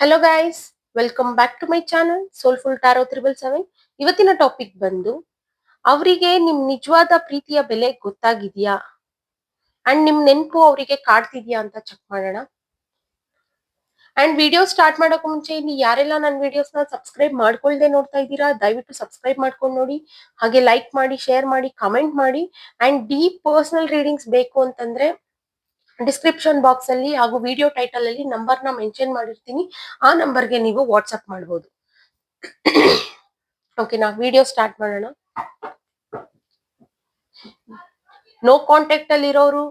Hello guys welcome back to my channel soulful tarot triple seven ಇವತ್ತಿನ topic ಬಂದು, ಅವರಿಗೆ ನಿಮ್ ನಿಜವಾದ ಪ್ರೀತಿಯ ಬೆಲೆ ಗೊತ್ತಾಗಿದ್ಯಾ? ಅಂಡ್ ನಿಮ್ ನೆನಪು ಅವರಿಗೆ ಕಾಡ್ತಿದ್ಯಾ ಅಂತ ಚೆಕ್ ಮಾಡೋಣ. ಅಂಡ್ ವಿಡಿಯೋ ಸ್ಟಾರ್ಟ್ ಮಾಡೋಕೆ ಮುಂಚೆ ನೀವು ಯಾರೆಲ್ಲ ನನ್ನ ವಿಡಿಯೋಸ್ನ ಸಬ್ಸ್ಕ್ರೈಬ್ ಮಾಡ್ಕೊಳ್ದೆ ನೋಡ್ತಾ ಇದ್ದೀರಾ, ದಯವಿಟ್ಟು ಸಬ್ಸ್ಕ್ರೈಬ್ ಮಾಡ್ಕೊಂಡು ನೋಡಿ. ಹಾಗೆ ಲೈಕ್ ಮಾಡಿ ಶೇರ್ ಮಾಡಿ ಕಮೆಂಟ್ ಮಾಡಿ. ಅಂಡ್ ಡೀಪ್ ಪರ್ಸನಲ್ ರೀಡಿಂಗ್ಸ್ ಬೇಕು ಅಂತಂದ್ರೆ ಡಿಸ್ಕ್ರಿಪ್ಷನ್ ಬಾಕ್ಸ್ ಅಲ್ಲಿ ಹಾಗೂ ವಿಡಿಯೋ ಟೈಟಲ್ ಅಲ್ಲಿ ನಂಬರ್ನ ಮೆನ್ಷನ್ ಮಾಡಿರ್ತೀನಿ. ಆ ನಂಬರ್ಗೆ ನೀವು ವಾಟ್ಸ್ಆಪ್ ಮಾಡಬಹುದು ಓಕೆನಾ ವಿಡಿಯೋ ಸ್ಟಾರ್ಟ್ ಮಾಡೋಣ. ನೋ ಕಾಂಟ್ಯಾಕ್ಟ್ ಅಲ್ಲಿ ಇರೋರು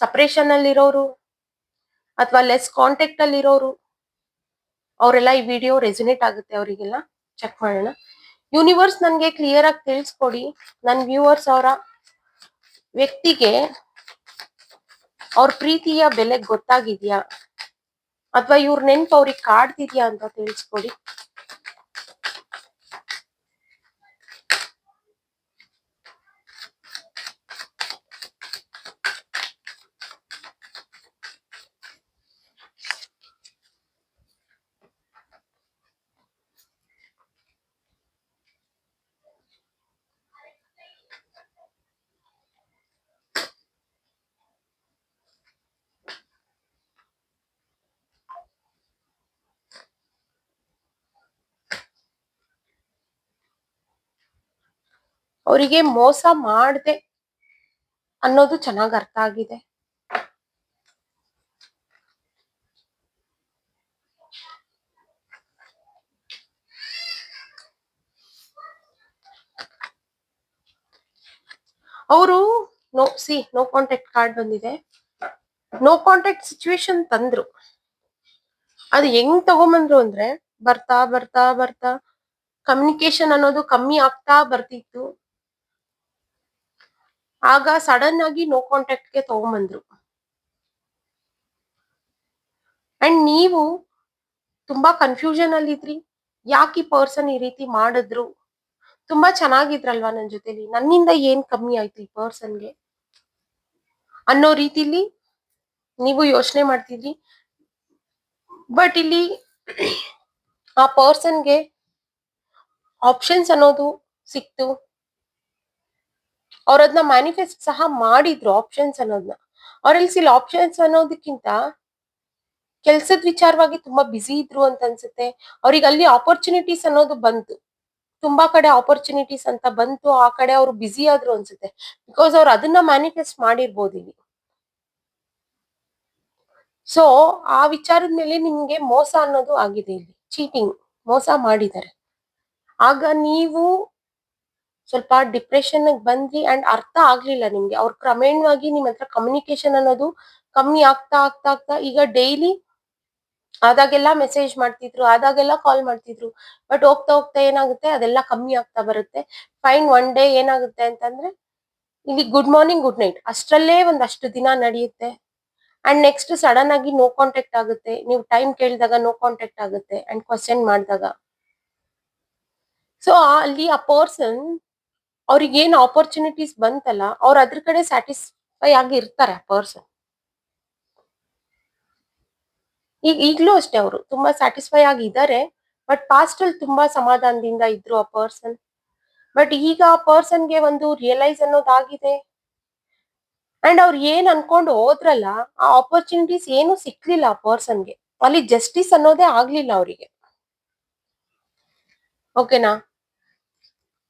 ಸಪ್ರೇಷನ್ ಅಲ್ಲಿ ಇರೋರು, ಅಥವಾ ಲೆಸ್ ಕಾಂಟ್ಯಾಕ್ಟ್ ಅಲ್ಲಿ ಇರೋರು, ಅವರೆಲ್ಲ ಈ ವಿಡಿಯೋ ರೆಸಿನೇಟ್ ಆಗುತ್ತೆ ಅವರಿಗೆಲ್ಲ. ಚೆಕ್ ಮಾಡೋಣ. ಯೂನಿವರ್ಸ್ ನನ್ಗೆ ಕ್ಲಿಯರ್ ಆಗಿ ತಿಳಿಸ್ಕೊಡಿ. ನನ್ನ ವ್ಯೂವರ್ಸ್ ಅವರ ವ್ಯಕ್ತಿಗೆ ಅವ್ರ ಪ್ರೀತಿಯ ಬೆಲೆ ಗೊತ್ತಾಗಿದ್ಯಾ? ಅಥವಾ ಇವ್ರ ನೆನ್ಪು ಅವ್ರಿಗೆ ಕಾಡ್ತಿದ್ಯಾ ಅಂತ ತಿಳಿಸ್ಕೊಡಿ. ಅವರಿಗೆ ಮೋಸ ಮಾಡ್ದೆ ಅನ್ನೋದು ಚೆನ್ನಾಗ್ ಅರ್ಥ ಆಗಿದೆ. ಅವರು no, see, no contact card ಬಂದಿದೆ. ನೋ ಕಾಂಟ್ಯಾಕ್ಟ್ ಸಿಚುವೇಶನ್ ತಂದ್ರು. ಅದು ಹೆಂಗ್ ತಗೊಂಬಂದ್ರು ಅಂದ್ರೆ ಬರ್ತಾ ಬರ್ತಾ ಬರ್ತಾ ಕಮ್ಯುನಿಕೇಶನ್ ಅನ್ನೋದು ಕಮ್ಮಿ ಆಗ್ತಾ ಬರ್ತಿತ್ತು. ಆಗ ಸಡನ್ ಆಗಿ ನೋ ಕಾಂಟ್ಯಾಕ್ಟ್ಗೆ ತಗೊಂಬಂದ್ರು. ಅಂಡ್ ನೀವು ತುಂಬಾ ಕನ್ಫ್ಯೂಷನ್ ಅಲ್ಲಿ ಇದ್ರಿ. ಯಾಕೆ ಈ ಪರ್ಸನ್ ಈ ರೀತಿ ಮಾಡಿದ್ರು? ತುಂಬಾ ಚೆನ್ನಾಗಿದ್ರಲ್ವಾ ನನ್ನ ಜೊತೆಲಿ? ನನ್ನಿಂದ ಏನ್ ಕಮ್ಮಿ ಆಯ್ತು ಈ ಪರ್ಸನ್ಗೆ ಅನ್ನೋ ರೀತಿಲಿ ನೀವು ಯೋಚನೆ ಮಾಡ್ತಿದ್ರಿ. ಬಟ್ ಇಲ್ಲಿ ಆ ಪರ್ಸನ್ಗೆ ಆಪ್ಷನ್ಸ್ ಅನ್ನೋದು ಸಿಕ್ತು. ಅವ್ರ ಅದನ್ನ ಮ್ಯಾನಿಫೆಸ್ಟ್ ಸಹ ಮಾಡಿದ್ರು ಆಪ್ಷನ್ಸ್ ಅನ್ನೋದನ್ನ ಅವ್ರಲ್ಲಿ ಇಲ್ಲಿ ಆಪ್ಷನ್ಸ್ ಅನ್ನೋದಕ್ಕಿಂತ ಕೆಲ್ಸದ ವಿಚಾರವಾಗಿ ತುಂಬಾ ಬ್ಯುಸಿ ಇದ್ರು ಅಂತ ಅನ್ಸುತ್ತೆ. ಅವ್ರಿಗೆ ಅಲ್ಲಿ ಆಪರ್ಚುನಿಟೀಸ್ ಅನ್ನೋದು ಬಂತು. ತುಂಬಾ ಕಡೆ ಆಪರ್ಚುನಿಟೀಸ್ ಅಂತ ಬಂತು, ಆ ಕಡೆ ಅವ್ರು ಬ್ಯುಸಿ ಆದ್ರು ಅನ್ಸುತ್ತೆ. ಬಿಕಾಸ್ ಅವ್ರು ಅದನ್ನ ಮ್ಯಾನಿಫೆಸ್ಟ್ ಮಾಡಿರ್ಬೋದು ಇಲ್ಲಿ. ಸೊ ಆ ವಿಚಾರದ ಮೇಲೆ ನಿಮ್ಗೆ ಮೋಸ ಅನ್ನೋದು ಆಗಿದೆ ಇಲ್ಲಿ. ಚೀಟಿಂಗ್ ಮೋಸ ಮಾಡಿದ್ದಾರೆ. ಆಗ ನೀವು ಸ್ವಲ್ಪ ಡಿಪ್ರೆಷನ್ ಬಂದ್ರಿ ಅಂಡ್ ಅರ್ಥ ಆಗ್ಲಿಲ್ಲ ನಿಮ್ಗೆ. ಅವ್ರ ಕ್ರಮೇಣವಾಗಿ ನಿಮ್ ಹತ್ರ ಕಮ್ಯುನಿಕೇಶನ್ ಅನ್ನೋದು ಕಮ್ಮಿ ಆಗ್ತಾ ಆಗ್ತಾ ಆಗ್ತಾ ಈಗ ಡೈಲಿ ಆದಾಗೆಲ್ಲ ಮೆಸೇಜ್ ಮಾಡ್ತಿದ್ರು, ಆದಾಗೆಲ್ಲ ಕಾಲ್ ಮಾಡ್ತಿದ್ರು. ಬಟ್ ಹೋಗ್ತಾ ಹೋಗ್ತಾ ಏನಾಗುತ್ತೆ? ಅದೆಲ್ಲ ಕಮ್ಮಿ ಆಗ್ತಾ ಬರುತ್ತೆ. ಫೈನ್ ಒನ್ ಡೇ ಏನಾಗುತ್ತೆ ಅಂತಂದ್ರೆ, ಇಲ್ಲಿ ಗುಡ್ ಮಾರ್ನಿಂಗ್ ಗುಡ್ ನೈಟ್ ಅಷ್ಟರಲ್ಲೇ ಒಂದಷ್ಟು ದಿನ ನಡೆಯುತ್ತೆ. ಅಂಡ್ ನೆಕ್ಸ್ಟ್ ಸಡನ್ ಆಗಿ ನೋ ಕಾಂಟ್ಯಾಕ್ಟ್ ಆಗುತ್ತೆ. ನೀವು ಟೈಮ್ ಕೇಳಿದಾಗ ನೋ ಕಾಂಟ್ಯಾಕ್ಟ್ ಆಗುತ್ತೆ ಅಂಡ್ ಕ್ವಶನ್ ಮಾಡಿದಾಗ. ಸೊ ಅಲ್ಲಿ ಆ ಪರ್ಸನ್ ಅವ್ರಿಗೆ ಏನ್ ಆಪರ್ಚುನಿಟೀಸ್ ಬಂತಲ್ಲ, ಅವ್ರ ಅದ್ರ ಕಡೆ ಸ್ಯಾಟಿಸ್ಫೈ ಆಗಿ ಇರ್ತಾರೆ ಪರ್ಸನ್ ಈಗ, ಈಗ್ಲೂ ಅಷ್ಟೇ ಅವರು ತುಂಬಾ ಸ್ಯಾಟಿಸ್ಫೈ ಆಗಿ ಇದ್ದಾರೆ ಬಟ್ ಪಾಸ್ಟ್ ಅಲ್ಲಿ ತುಂಬಾ ಸಮಾಧಾನದಿಂದ ಇದ್ರು ಆ ಪರ್ಸನ್ ಬಟ್ ಈಗ ಆ ಪರ್ಸನ್ಗೆ ಒಂದು ರಿಯಲೈಸ್ ಅನ್ನೋದಾಗಿದೆ ಅಂಡ್ ಅವ್ರು ಏನ್ ಅನ್ಕೊಂಡು ಹೋದ್ರಲ್ಲ, ಆ ಆಪರ್ಚುನಿಟೀಸ್ ಏನು ಸಿಕ್ಲಿಲ್ಲ ಆ ಪರ್ಸನ್ಗೆ ಅಲ್ಲಿ ಜಸ್ಟಿಸ್ ಅನ್ನೋದೇ ಆಗ್ಲಿಲ್ಲ ಅವರಿಗೆ. ಓಕೆನಾ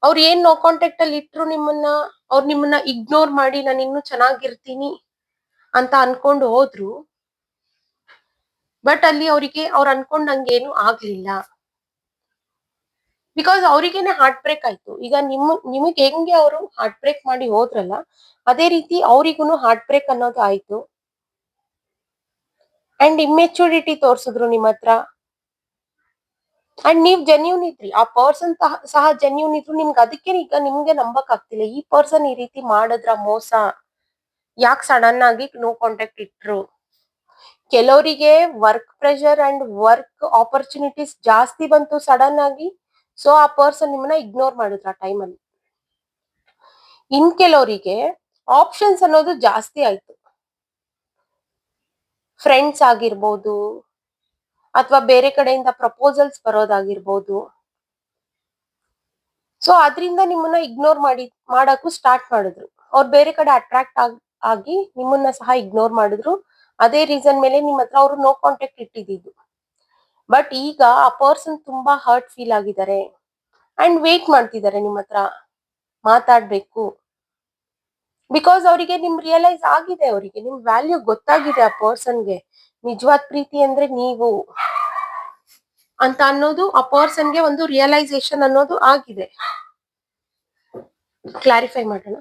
ಅವ್ರು ಏನ್ ನೋ ಕಾಂಟ್ಯಾಕ್ಟ್ ಅಲ್ಲಿ ಇಟ್ರು ನಿಮ್ಮನ್ನ, ಅವ್ರು ನಿಮ್ಮನ್ನ ಇಗ್ನೋರ್ ಮಾಡಿ ನಾನು ಇನ್ನು ಚೆನ್ನಾಗಿರ್ತೀನಿ ಅಂತ ಅನ್ಕೊಂಡು ಹೋದ್ರು. ಬಟ್ ಅಲ್ಲಿ ಅವರಿಗೆ, ಅವ್ರು ಅನ್ಕೊಂಡಂಗೇನು ಆಗ್ಲಿಲ್ಲ. ಬಿಕಾಸ್ ಅವರಿಗೇನೆ ಹಾರ್ಟ್ ಬ್ರೇಕ್ ಆಯ್ತು. ಈಗ ನಿಮ್, ನಿಮಗೆ ಹೆಂಗೆ ಅವರು ಹಾರ್ಟ್ ಬ್ರೇಕ್ ಮಾಡಿ ಹೋದ್ರಲ್ಲ, ಅದೇ ರೀತಿ ಅವರಿಗೂ ಹಾರ್ಟ್ ಬ್ರೇಕ್ ಅನ್ನೋದು ಆಯ್ತು. ಅಂಡ್ ಇಮ್ಮೆಚೂರಿಟಿ ತೋರ್ಸಿದ್ರು ನಿಮ್ಮ ಹತ್ರ ಅಂಡ್ ನೀವ್ ಜೆನ್ಯೂನ್ ಇದ್ರಿ. ಆ ಪರ್ಸನ್ ಸಹ ಜೆನ್ಯೂನ್ ಇದ್ರು ನಿಮ್ಗೆ ಅದಕ್ಕೆ ಈಗ ನಿಮ್ಗೆ ನಂಬಕ್ ಆಗ್ತಿಲ್ಲ. ಈ ಪರ್ಸನ್ ಈ ರೀತಿ ಮಾಡಿದ್ರ ಮೋಸ. ಯಾಕೆ ಸಡನ್ ಆಗಿ ನೋ ಕಾಂಟ್ಯಾಕ್ಟ್ ಇಟ್ರು? ಕೆಲವರಿಗೆ work pressure and work opportunities ಜಾಸ್ತಿ ಬಂತು ಸಡನ್ ಆಗಿ ಸೊ ಆ ಪರ್ಸನ್ ನಿಮ್ಮನ್ನ ಇಗ್ನೋರ್ ಮಾಡಿದ್ರು ಆ ಟೈಮಲ್ಲಿ ಇನ್ ಕೆಲವರಿಗೆ ಆಪ್ಷನ್ಸ್ ಅನ್ನೋದು ಜಾಸ್ತಿ ಆಯ್ತು. ಫ್ರೆಂಡ್ಸ್ ಆಗಿರ್ಬೋದು ಅಥವಾ ಬೇರೆ ಕಡೆಯಿಂದ ಪ್ರಪೋಸಲ್ಸ್ ಬರೋದಾಗಿರ್ಬೋದು. ಸೊ ಅದರಿಂದ ನಿಮ್ಮನ್ನ ಇಗ್ನೋರ್ ಮಾಡಿ, ಮಾಡಕ್ಕೂ ಸ್ಟಾರ್ಟ್ ಮಾಡಿದ್ರು. ಅವ್ರು ಬೇರೆ ಕಡೆ ಅಟ್ರಾಕ್ಟ್ ಆಗಿ ನಿಮ್ಮನ್ನ ಸಹ ಇಗ್ನೋರ್ ಮಾಡಿದ್ರು. ಅದೇ ರೀಸನ್ ಮೇಲೆ ನಿಮ್ಮ ಹತ್ರ ಅವರು ನೋ ಕಾಂಟ್ಯಾಕ್ಟ್ ಇಟ್ಟಿದ್ದು. ಬಟ್ ಈಗ ಆ ಪರ್ಸನ್ ತುಂಬಾ ಹರ್ಟ್ ಫೀಲ್ ಆಗಿದ್ದಾರೆ. ಅಂಡ್ ವೇಟ್ ಮಾಡ್ತಿದ್ದಾರೆ ನಿಮ್ಮ ಹತ್ರ. ಮಾತಾಡ್ಬೇಕು. ಬಿಕಾಸ್ ಅವರಿಗೆ ನಿಮ್ ರಿಯಲೈಸ್ ಆಗಿದೆ, ಅವರಿಗೆ ನಿಮ್ ವ್ಯಾಲ್ಯೂ ಗೊತ್ತಾಗಿದೆ ಆ ಪರ್ಸನ್ಗೆ ನಿಜವಾದ ಪ್ರೀತಿ ಅಂದ್ರೆ ನೀವು ಅಂತ ಅನ್ನೋದು ಆ ಪರ್ಸನ್ಗೆ ಒಂದು ರಿಯಲೈಸೇಷನ್ ಅನ್ನೋದು ಆಗಿದೆ. ಕ್ಲಾರಿಫೈ ಮಾಡೋಣ.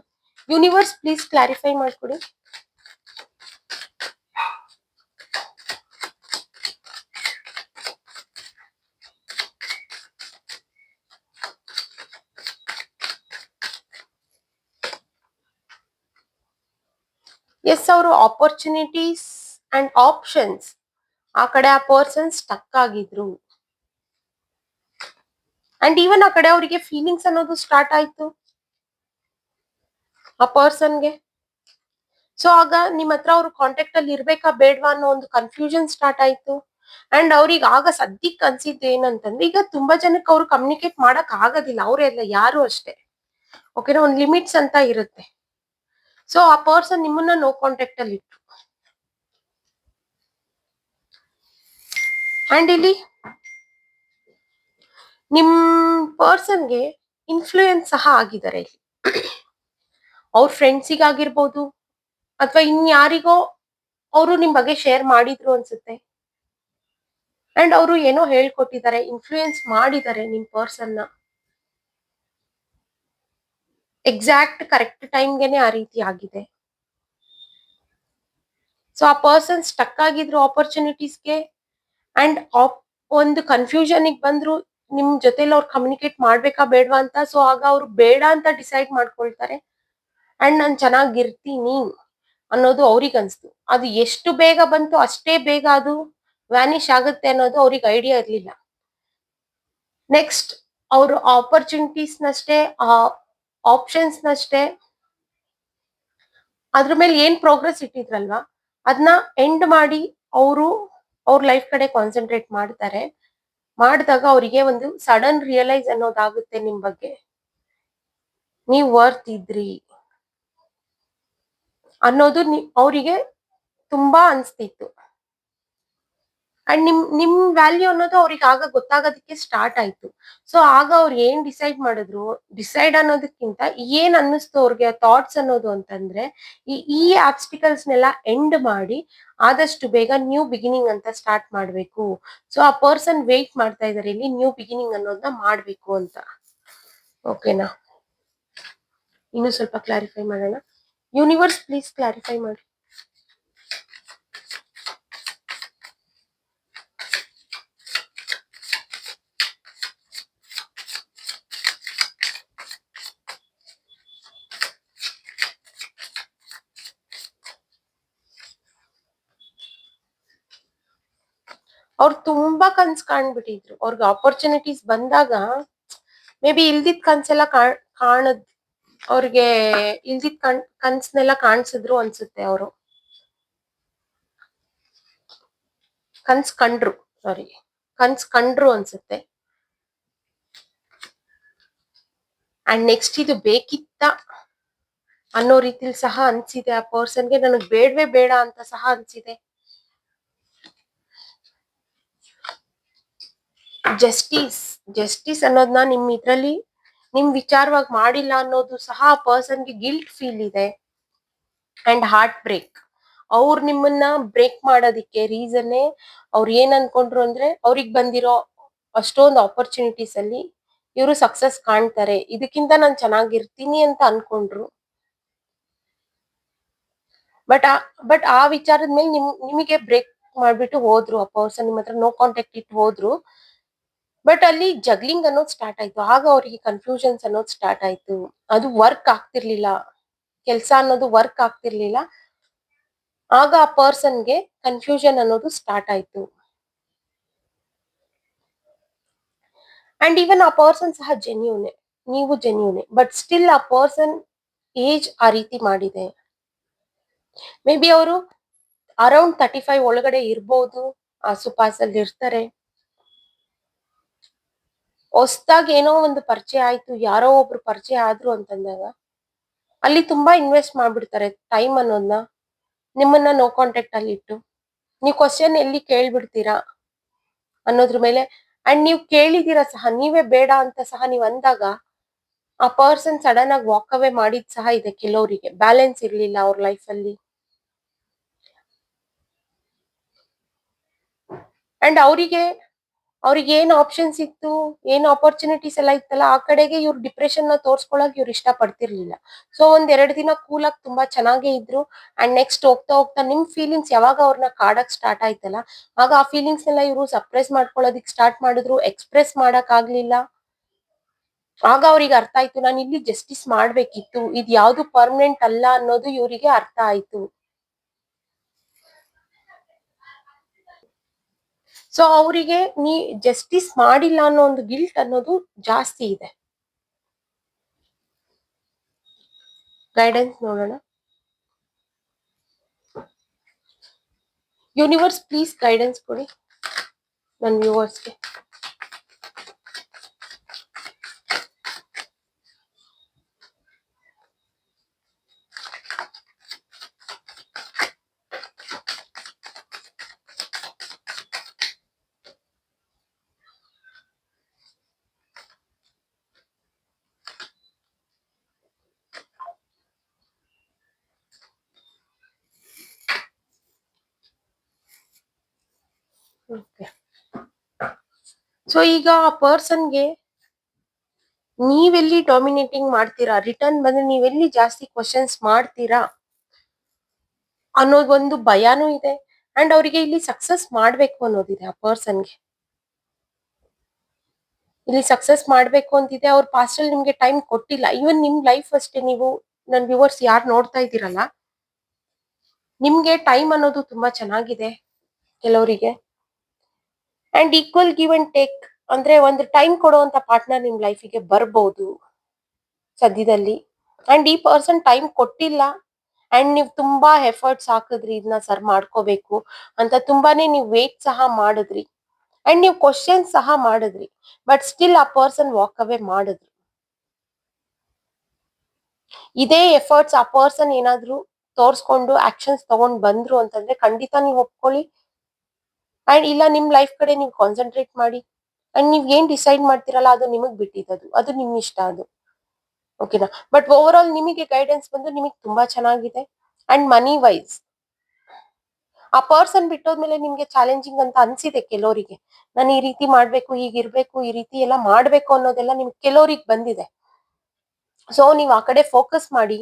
ಯೂನಿವರ್ಸ್ ಪ್ಲೀಸ್ ಕ್ಲಾರಿಫೈ ಮಾಡ್ಕೊಡಿ. ಎಸ್ ಅವರು ಆಪರ್ಚುನಿಟೀಸ್ ಅಂಡ್ ಆಪ್ಷನ್ಸ್ ಆ ಕಡೆ ಆ ಪರ್ಸನ್ ಸ್ಟಕ್ ಆಗಿದ್ರು. ಅಂಡ್ ಈವನ್ ಆ ಕಡೆ ಅವರಿಗೆ ಫೀಲಿಂಗ್ಸ್ ಅನ್ನೋದು ಸ್ಟಾರ್ಟ್ ಆಯ್ತು. ಆ ಪರ್ಸನ್ಗೆ ಸೊ ಆಗ ನಿಮ್ ಹತ್ರ ಅವ್ರು ಕಾಂಟ್ಯಾಕ್ಟ್ ಅಲ್ಲಿ ಇರ್ಬೇಕಾ ಬೇಡ್ವಾ ಅನ್ನೋ ಒಂದು ಕನ್ಫ್ಯೂಷನ್ ಸ್ಟಾರ್ಟ್ ಆಯ್ತು. ಅಂಡ್ ಅವ್ರಿಗೆ ಆಗ ಸದ್ಯಕ್ಕೆ ಅನ್ಸಿದ್ದು ಏನಂತಂದ್ರೆ, ಈಗ ತುಂಬಾ ಜನಕ್ಕೆ ಅವ್ರು ಕಮ್ಯುನಿಕೇಟ್ ಮಾಡಕ್ ಆಗೋದಿಲ್ಲ. ಅವರೆಲ್ಲ ಯಾರು ಅಷ್ಟೇ. ಓಕೆನಾ ಒಂದ್ ಲಿಮಿಟ್ಸ್ ಅಂತ ಇರುತ್ತೆ. ಸೊ ಆ ಪರ್ಸನ್ ನಿಮ್ಮನ್ನ ನೋ ಕಾಂಟ್ಯಾಕ್ಟ್ ಅಲ್ಲಿ ಇಟ್ರು. ಅಂಡ್ ಇಲ್ಲಿ ನಿಮ್ಮ ಪರ್ಸನ್ಗೆ ಇನ್ಫ್ಲೂಯೆನ್ಸ್ ಸಹ ಆಗಿದ್ದಾರೆ ಇಲ್ಲಿ. ಅವ್ರ ಫ್ರೆಂಡ್ಸಿಗಾಗಿರ್ಬೋದು ಅಥವಾ ಇನ್ಯಾರಿಗೋ ಅವರು ನಿಮ್ಮ ಬಗ್ಗೆ ಶೇರ್ ಮಾಡಿದ್ರು ಅನ್ಸುತ್ತೆ. ಅಂಡ್ ಅವರು ಏನೋ ಹೇಳ್ಕೊಟ್ಟಿದ್ದಾರೆ ಇನ್ಫ್ಲೂಯೆನ್ಸ್ ಮಾಡಿದ್ದಾರೆ ನಿಮ್ಮ ಪರ್ಸನ್ನ. ಎಕ್ಸಾಕ್ಟ್ ಕರೆಕ್ಟ್ ಟೈಮ್ಗೆನೆ ಆ ರೀತಿ ಆಗಿದೆ. ಸೊ ಆ ಪರ್ಸನ್ ಸ್ಟಕ್ ಆಗಿದ್ರು ಆಪರ್ಚುನಿಟೀಸ್ಗೆ ಅಂಡ್ ಒಂದು ಕನ್ಫ್ಯೂಷನ್ ಬಂದ್ರು ನಿಮ್ ಜೊತೆಲಿ ಅವ್ರು ಕಮ್ಯುನಿಕೇಟ್ ಮಾಡ್ಬೇಕಾ ಬೇಡವಾ ಅಂತ? ಸೊ ಆಗ ಅವ್ರು ಬೇಡ ಅಂತ ಡಿಸೈಡ್ ಮಾಡ್ಕೊಳ್ತಾರೆ. ಅಂಡ್ ನಾನು ಚೆನ್ನಾಗಿರ್ತೀನಿ ಅನ್ನೋದು ಅವ್ರಿಗೆ ಅನ್ಸ್ತು. ಅದು ಎಷ್ಟು ಬೇಗ ಬಂತು ಅಷ್ಟೇ ಬೇಗ ಅದು ವ್ಯಾನಿಶ್ ಆಗುತ್ತೆ ಅನ್ನೋದು ಅವ್ರಿಗೆ ಐಡಿಯಾ ಇರ್ಲಿಲ್ಲ. ನೆಕ್ಸ್ಟ್ ಅವರು ಆಪರ್ಚುನಿಟೀಸ್ನಷ್ಟೇ ಆಪ್ಷನ್ಸ್ನಷ್ಟೇ ಆಪ್ಷನ್ಸ್ ನಷ್ಟೇ. ಅದ್ರ ಮೇಲೆ ಏನ್ ಪ್ರೋಗ್ರೆಸ್ ಇಟ್ಟಿದ್ರಲ್ವಾ? ಅದನ್ನ ಎಂಡ್ ಮಾಡಿ ಅವರು ಅವ್ರ ಲೈಫ್ ಕಡೆ ಕಾನ್ಸಂಟ್ರೇಟ್ ಮಾಡ್ತಾರೆ. ಮಾಡಿದಾಗ ಅವರಿಗೆ ಒಂದು ಸಡನ್ ರಿಯಲೈಸ್ ಅನ್ನೋದಾಗುತ್ತೆ ನಿಮ್ ಬಗ್ಗೆ. ನೀವ್ ವರ್ತ್ ಇದ್ರಿ. ಅನ್ನೋದು ಅವರಿಗೆ ತುಂಬಾ ಅನ್ಸ್ತಿತ್ತು. ಅಂಡ್ ನಿಮ್ ನಿಮ್ ವ್ಯಾಲ್ಯೂ ಅನ್ನೋದು ಅವ್ರಿಗೆ ಆಗ ಗೊತ್ತಾಗೋದಕ್ಕೆ ಸ್ಟಾರ್ಟ್ ಆಯ್ತು. ಸೊ ಆಗ ಅವ್ರು ಏನ್ ಡಿಸೈಡ್ ಮಾಡಿದ್ರು? ಡಿಸೈಡ್ ಅನ್ನೋದಕ್ಕಿಂತ ಏನ್ ಅನ್ನಿಸ್ತು ಅವ್ರಿಗೆ ಥಾಟ್ಸ್ ಅನ್ನೋದು ಅಂತಂದ್ರೆ, ಈ ಈ ಆಬ್ಸ್ಟಿಕಲ್ಸ್ ನೆಲ್ಲ ಎಂಡ್ ಮಾಡಿ ಆದಷ್ಟು ಬೇಗ ನ್ಯೂ ಬಿಗಿನಿಂಗ್ ಅಂತ ಸ್ಟಾರ್ಟ್ ಮಾಡ್ಬೇಕು. ಸೊ ಆ ಪರ್ಸನ್ ವೇಟ್ ಮಾಡ್ತಾ ಇದಾರೆ, ಇಲ್ಲಿ ನ್ಯೂ ಬಿಗಿನಿಂಗ್ ಅನ್ನೋದನ್ನ ಮಾಡ್ಬೇಕು ಅಂತ. ಓಕೆನಾ ಇನ್ನು ಸ್ವಲ್ಪ ಕ್ಲಾರಿಫೈ ಮಾಡೋಣ? ಯೂನಿವರ್ಸ್ ಪ್ಲೀಸ್ ಕ್ಲಾರಿಫೈ ಮಾಡಿ. ಅವ್ರು ತುಂಬಾ ಕನ್ಸ್ ಕಾಣ್ಬಿಟ್ಟಿದ್ರು. ಅವ್ರಿಗೆ ಆಪರ್ಚುನಿಟೀಸ್ ಬಂದಾಗ ಮೇ ಬಿ ಇಲ್ದಿದ್ ಕನ್ಸೆಲ್ಲ ಕಾಣ್ ಕಾಣದ್, ಅವ್ರಿಗೆ ಇಲ್ದಿದ್ ಕಣ್, ಕನ್ಸ್ನೆಲ್ಲ ಕಾಣಿಸಿದ್ರು ಅನ್ಸುತ್ತೆ ಅವರು. ಕನ್ಸ್ ಕಂಡ್ರು ಸಾರಿ ಕನ್ಸ್ ಕಂಡ್ರು ಅನ್ಸುತ್ತೆ. ಅಂಡ್ ನೆಕ್ಸ್ಟ್ ಇದು ಬೇಕಿತ್ತ ಅನ್ನೋ ರೀತಿಲಿ ಸಹ ಅನ್ಸಿದೆ ಆ ಪರ್ಸನ್ಗೆ ನನಗ್ ಬೇಡವೇ ಬೇಡ ಅಂತ ಸಹ ಅನ್ಸಿದೆ. ಜಸ್ಟಿಸ್ ಜಸ್ಟಿಸ್ ಅನ್ನೋದನ್ನ ನಿಮ್ ಇದ್ರಲ್ಲಿ ನಿಮ್ ವಿಚಾರವಾಗಿ ಮಾಡಿಲ್ಲ ಅನ್ನೋದು ಸಹ ಆ ಪರ್ಸನ್ಗೆ ಗಿಲ್ಟ್ ಫೀಲ್ ಇದೆ ಅಂಡ್ ಹಾರ್ಟ್ ಬ್ರೇಕ್ ಅವ್ರು ನಿಮ್ಮನ್ನ ಬ್ರೇಕ್ ಮಾಡೋದಿಕ್ಕೆ ರೀಸನ್ನೇ ಅವ್ರು ಏನ್ ಅನ್ಕೊಂಡ್ರು ಅಂದ್ರೆ ಅವ್ರಿಗೆ ಬಂದಿರೋ ಅಷ್ಟೊಂದು ಆಪರ್ಚುನಿಟೀಸ್ ಅಲ್ಲಿ ಇವರು ಸಕ್ಸಸ್ ಕಾಣ್ತಾರೆ. ಇದಕ್ಕಿಂತ ನಾನು ಚೆನ್ನಾಗಿರ್ತೀನಿ ಅಂತ ಅನ್ಕೊಂಡ್ರು. ಬಟ್ ಬಟ್ ಆ ವಿಚಾರದ ಮೇಲೆ ನಿಮ್, ನಿಮಗೆ ಬ್ರೇಕ್ ಮಾಡ್ಬಿಟ್ಟು ಹೋದ್ರು, ಆ ಪರ್ಸನ್ ನಿಮ್ಮ ಹತ್ರ ನೋ ಕಾಂಟ್ಯಾಕ್ಟ್ ಇಟ್ಟು ಹೋದ್ರು ಬಟ್ ಅಲ್ಲಿ ಜಗ್ಲಿಂಗ್ ಅನ್ನೋದು ಸ್ಟಾರ್ಟ್ ಆಯ್ತು. ಆಗ ಅವರಿಗೆ ಕನ್ಫ್ಯೂಷನ್ಸ್ ಅನ್ನೋದು ಸ್ಟಾರ್ಟ್ ಆಯ್ತು. ಅದು ವರ್ಕ್ ಆಗ್ತಿರ್ಲಿಲ್ಲ. ಕೆಲಸ ಅನ್ನೋದು ವರ್ಕ್ ಆಗ್ತಿರ್ಲಿಲ್ಲ. ಆಗ ಆ ಪರ್ಸನ್ಗೆ ಕನ್ಫ್ಯೂಷನ್ ಅನ್ನೋದು ಸ್ಟಾರ್ಟ್ ಆಯ್ತು. ಅಂಡ್ ಈವನ್ ಆ ಪರ್ಸನ್ ಸಹ ಜೆನ್ಯೂನೆ ನೀವು ಜೆನ್ಯೂನೆ ಬಟ್ ಸ್ಟಿಲ್ ಆ ಪರ್ಸನ್ ಏಜ್ ಆ ರೀತಿ ಮಾಡಿದೆ. ಮೇ ಬಿ ಅವರು ಅರೌಂಡ್ ತರ್ಟಿ ಫೈವ್ ಒಳಗಡೆ ಇರ್ಬೋದು. ಆಸುಪಾಸಲ್ಲಿ ಇರ್ತಾರೆ ಹೊಸ್ದಾಗ್ ಏನೋ ಒಂದು ಪರಿಚಯ ಆಯ್ತು, ಯಾರೋ ಒಬ್ರು ಪರಿಚಯ ಆದ್ರು ಅಂತಂದಾಗ ಅಲ್ಲಿ ತುಂಬಾ ಇನ್ವೆಸ್ಟ್ ಮಾಡ್ಬಿಡ್ತಾರೆ ಟೈಮ್ ಅನ್ನೋದನ್ನ ನಿಮ್ಮನ್ನ ನೋ ಕಾಂಟ್ಯಾಕ್ಟ್ ಅಲ್ಲಿ ಇಟ್ಟು, ನೀವು ಕ್ವಶನ್ ಎಲ್ಲಿ ಕೇಳ್ಬಿಡ್ತೀರಾ ಅನ್ನೋದ್ರ ಮೇಲೆ ಅಂಡ್ ನೀವು ಕೇಳಿದೀರಾ ಸಹ, ನೀವೇ ಬೇಡ ಅಂತ ಸಹ ನೀವು ಅಂದಾಗ, ಆ ಪರ್ಸನ್ ಸಡನ್ ಆಗಿ ವಾಕ್ ಅವೇ ಮಾಡಿದ್ ಸಹ ಇದೆ ಕೆಲವರಿಗೆ ಬ್ಯಾಲೆನ್ಸ್ ಇರ್ಲಿಲ್ಲ ಅವ್ರ ಲೈಫ್ ಅಲ್ಲಿ. ಅಂಡ್ ಅವರಿಗೆ ಅವ್ರಿಗೆ ಏನ್ ಆಪ್ಷನ್ಸ್ ಇತ್ತು, ಏನ್ ಆಪರ್ಚುನಿಟೀಸ್ ಎಲ್ಲ ಇತ್ತಲ್ಲ, ಆ ಕಡೆಗೆ ಇವ್ರು ಡಿಪ್ರೆಷನ್ನ ತೋರ್ಸ್ಕೊಳಕ್ ಇವ್ರು ಇಷ್ಟ ಪಡ್ತಿರ್ಲಿಲ್ಲ ಸೊ ಒಂದ್ ಎರಡ್ ದಿನ ಕೂಲ್ ತುಂಬಾ ಚೆನ್ನಾಗೇ ಇದ್ರು. ಅಂಡ್ ನೆಕ್ಸ್ಟ್ ಹೋಗ್ತಾ ಹೋಗ್ತಾ ನಿಮ್ ಫೀಲಿಂಗ್ಸ್ ಯಾವಾಗ ಅವ್ರನ್ನ ಕಾಡಕ್ ಸ್ಟಾರ್ಟ್ ಆಯ್ತಲ್ಲ, ಆಗ ಆ ಫೀಲಿಂಗ್ಸ್ ಎಲ್ಲ ಇವ್ರು ಸಪ್ರೆಸ್ ಮಾಡ್ಕೊಳ್ಳೋದಿಕ್ ಸ್ಟಾರ್ಟ್ ಮಾಡಿದ್ರು ಎಕ್ಸ್ಪ್ರೆಸ್ ಮಾಡಕ್ ಆಗ್ಲಿಲ್ಲ. ಆಗ ಅವ್ರಿಗೆ ಅರ್ಥ ಆಯ್ತು, ನಾನು ಇಲ್ಲಿ ಜಸ್ಟಿಸ್ ಮಾಡ್ಬೇಕಿತ್ತು, ಇದ್ ಯಾವ್ದು ಪರ್ಮನೆಂಟ್ ಅಲ್ಲ ಅನ್ನೋದು ಇವರಿಗೆ ಅರ್ಥ ಆಯ್ತು. ಸೊ ಅವರಿಗೆ ನೀ ಜಸ್ಟಿಸ್ ಮಾಡಿಲ್ಲ ಅನ್ನೋ ಒಂದು ಗಿಲ್ಟ್ ಅನ್ನೋದು ಜಾಸ್ತಿ ಇದೆ. ಗೈಡೆನ್ಸ್ ನೋಡೋಣ. ಯೂನಿವರ್ಸ್ ಪ್ಲೀಸ್ ಗೈಡೆನ್ಸ್ ಕೊಡಿ. ನನ್ನ ವ್ಯೂವರ್ಸ್ಗೆ ಸೊ ಈಗ ಆ ಪರ್ಸನ್ಗೆ ನೀವೆಲ್ಲಿ ಡಾಮಿನೇಟಿಂಗ್ ಮಾಡ್ತೀರಾ? ರಿಟರ್ನ್ ಬಂದ್ರೆ ನೀವೆಲ್ಲಿ ಜಾಸ್ತಿ ಕ್ವಶನ್ಸ್ ಮಾಡ್ತೀರಾ? ಅನ್ನೋದೊಂದು ಭಯನೂ ಇದೆ. ಅಂಡ್ ಅವರಿಗೆ ಇಲ್ಲಿ ಸಕ್ಸಸ್ ಮಾಡ್ಬೇಕು ಅನ್ನೋದಿದೆ ಆ ಪರ್ಸನ್ಗೆ ಇಲ್ಲಿ ಸಕ್ಸಸ್ ಮಾಡ್ಬೇಕು ಅಂತಿದೆ. ಅವ್ರ ಪಾಸ್ಟ್ ಅಲ್ಲಿ ನಿಮ್ಗೆ ಟೈಮ್ ಕೊಟ್ಟಿಲ್ಲ. ಈವನ್ ನಿಮ್ ಲೈಫ್ ಅಷ್ಟೇ ನೀವು, ನನ್ ವ್ಯೂವರ್ಸ್ ಯಾರು ನೋಡ್ತಾ ಇದ್ದೀರಲ್ಲ? ನಿಮ್ಗೆ ಟೈಮ್ ಅನ್ನೋದು ತುಂಬಾ ಚೆನ್ನಾಗಿದೆ ಕೆಲವರಿಗೆ. And equal give and take ಅಂದ್ರೆ ಒಂದು ಟೈಮ್ ಕೊಡುವಂತ ಪಾರ್ಟ್ನರ್ ನಿಮ್ ಲೈಫಿಗೆ ಬರ್ಬೋದು ಸದ್ಯದಲ್ಲಿ. ಅಂಡ್ ಈ ಪರ್ಸನ್ ಟೈಮ್ ಕೊಟ್ಟಿಲ್ಲ ಅಂಡ್ ನೀವು ತುಂಬಾ ಎಫರ್ಟ್ಸ್ ಹಾಕಿದ್ರಿ ಇದನ್ನ ಸರ್ ಮಾಡ್ಕೋಬೇಕು ಅಂತ ತುಂಬಾನೇ ನೀವು ವೇಟ್ ಸಹ ಮಾಡಿದ್ರಿ. ಅಂಡ್ ನೀವು ಕ್ವಶನ್ ಸಹ ಮಾಡಿದ್ರಿ ಬಟ್ ಸ್ಟಿಲ್ ಆ ಪರ್ಸನ್ ವಾಕ್ ಅವೇ ಮಾಡಿದ್ರಿ. ಇದೇ ಎಫರ್ಟ್ಸ್ ಆ ಪರ್ಸನ್ ಏನಾದ್ರು ತೋರ್ಸ್ಕೊಂಡು ಆಕ್ಷನ್ಸ್ ತಗೊಂಡ್ ಬಂದ್ರು ಅಂತಂದ್ರೆ ಖಂಡಿತ ನೀವು ಒಪ್ಕೊಳ್ಳಿ ಅಂಡ್ ಇಲ್ಲ, ನಿಮ್ ಲೈಫ್ ಕಡೆ ನೀವು ಕಾನ್ಸಂಟ್ರೇಟ್ ಮಾಡಿ. ಅಂಡ್ ನೀವ್ ಏನ್ ಡಿಸೈಡ್ ಮಾಡ್ತಿರಲ್ಲ, ಅದು ನಿಮಗ್ ಬಿಟ್ಟಿದ್ದು ಅದು. ನಿಮ್ ಇಷ್ಟ ಅದು. ಓಕೆನಾ ಬಟ್ ಓವರ್ ಆಲ್ ನಿಮಗೆ ಗೈಡೆನ್ಸ್ ಬಂದು ನಿಮಗೆ ತುಂಬಾ ಚೆನ್ನಾಗಿದೆ. ಅಂಡ್ ಮನಿ ವೈಸ್ ಆ ಪರ್ಸನ್ ಬಿಟ್ಟೋದ್ಮೇಲೆ ನಿಮ್ಗೆ ಚಾಲೆಂಜಿಂಗ್ ಅಂತ ಅನ್ಸಿದೆ ಕೆಲವರಿಗೆ. ನಾನು ಈ ರೀತಿ ಮಾಡ್ಬೇಕು ಹೀಗಿರ್ಬೇಕು ಈ ರೀತಿ ಎಲ್ಲ ಮಾಡ್ಬೇಕು ಅನ್ನೋದೆಲ್ಲ ನಿಮ್ಗೆ ಕೆಲವರಿಗೆ ಬಂದಿದೆ. ಸೊ ನೀವು ಆ ಕಡೆ ಫೋಕಸ್ ಮಾಡಿ,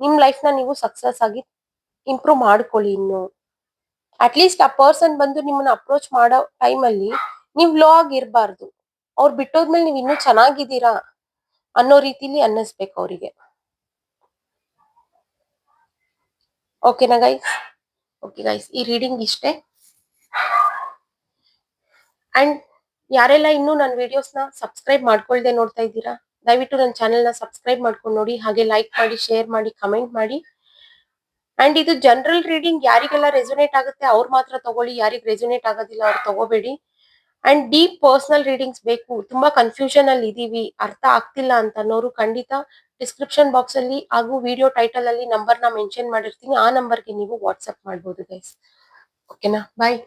ನಿಮ್ ಲೈಫ್ನ ನೀವು ಸಕ್ಸಸ್ ಆಗಿ ಇಂಪ್ರೂವ್ ಮಾಡ್ಕೊಳ್ಳಿ ಇನ್ನು. ಅಟ್ಲೀಸ್ಟ್ ಆ ಪರ್ಸನ್ ಬಂದು ನಿಮ್ಮನ್ನ ಅಪ್ರೋಚ್ ಮಾಡೋ ಟೈಮ್ ಅಲ್ಲಿ ನೀವು ಲೋ ಆಗಿರ್ಬಾರ್ದು ಅವ್ರು ಬಿಟ್ಟೋದ್ಮೇಲೆ ನೀವು ಇನ್ನೂ ಚೆನ್ನಾಗಿದ್ದೀರಾ ಅನ್ನೋ ರೀತಿಲಿ ಅನ್ನಿಸ್ಬೇಕು ಅವರಿಗೆ. ಓಕೆನಾ ಗೈಸ್ ಓಕೆ ಗೈಸ್ ಈ ರೀಡಿಂಗ್ ಇಷ್ಟೇ. ಅಂಡ್ ಯಾರೆಲ್ಲ ಇನ್ನೂ ನನ್ನ ವಿಡಿಯೋಸ್ನ ಸಬ್ಸ್ಕ್ರೈಬ್ ಮಾಡ್ಕೊಳ್ದೆ ನೋಡ್ತಾ ಇದ್ದೀರಾ, ದಯವಿಟ್ಟು ನನ್ನ ಚಾನೆಲ್ನ ಸಬ್ಸ್ಕ್ರೈಬ್ ಮಾಡ್ಕೊಂಡು ನೋಡಿ, ಹಾಗೆ ಲೈಕ್ ಮಾಡಿ ಶೇರ್ ಮಾಡಿ ಕಮೆಂಟ್ ಮಾಡಿ. ಅಂಡ್ ಇದು ಜನರಲ್ ರೀಡಿಂಗ್ ಯಾರಿಗೆಲ್ಲ ರೆಸೊನೇಟ್ ಆಗುತ್ತೆ, ಅವ್ರು ಮಾತ್ರ ತಗೊಳ್ಳಿ, ಯಾರಿಗೆ ರೆಸೊನೇಟ್ ಆಗೋದಿಲ್ಲ ಅವ್ರು ತಗೋಬೇಡಿ. ಅಂಡ್ ಡೀಪ್ ಪರ್ಸನಲ್ ರೀಡಿಂಗ್ಸ್ ಬೇಕು, ತುಂಬಾ ಕನ್ಫ್ಯೂಷನ್ ಅಲ್ಲಿ ಇದೀವಿ, ಅರ್ಥ ಆಗ್ತಿಲ್ಲ ಅಂತ ಅನ್ನೋರು ಖಂಡಿತ ಡಿಸ್ಕ್ರಿಪ್ಷನ್ ಬಾಕ್ಸ್ ಅಲ್ಲಿ ಹಾಗೂ ವಿಡಿಯೋ ಟೈಟಲ್ ಅಲ್ಲಿ ನಂಬರ್ನ ಮೆನ್ಷನ್ ಮಾಡಿರ್ತೀನಿ, ಆ ನಂಬರ್ಗೆ ನೀವು ವಾಟ್ಸ್ಆಪ್ ಮಾಡಬಹುದು ಗೈಸ್ ಓಕೆನಾ ಬಾಯ್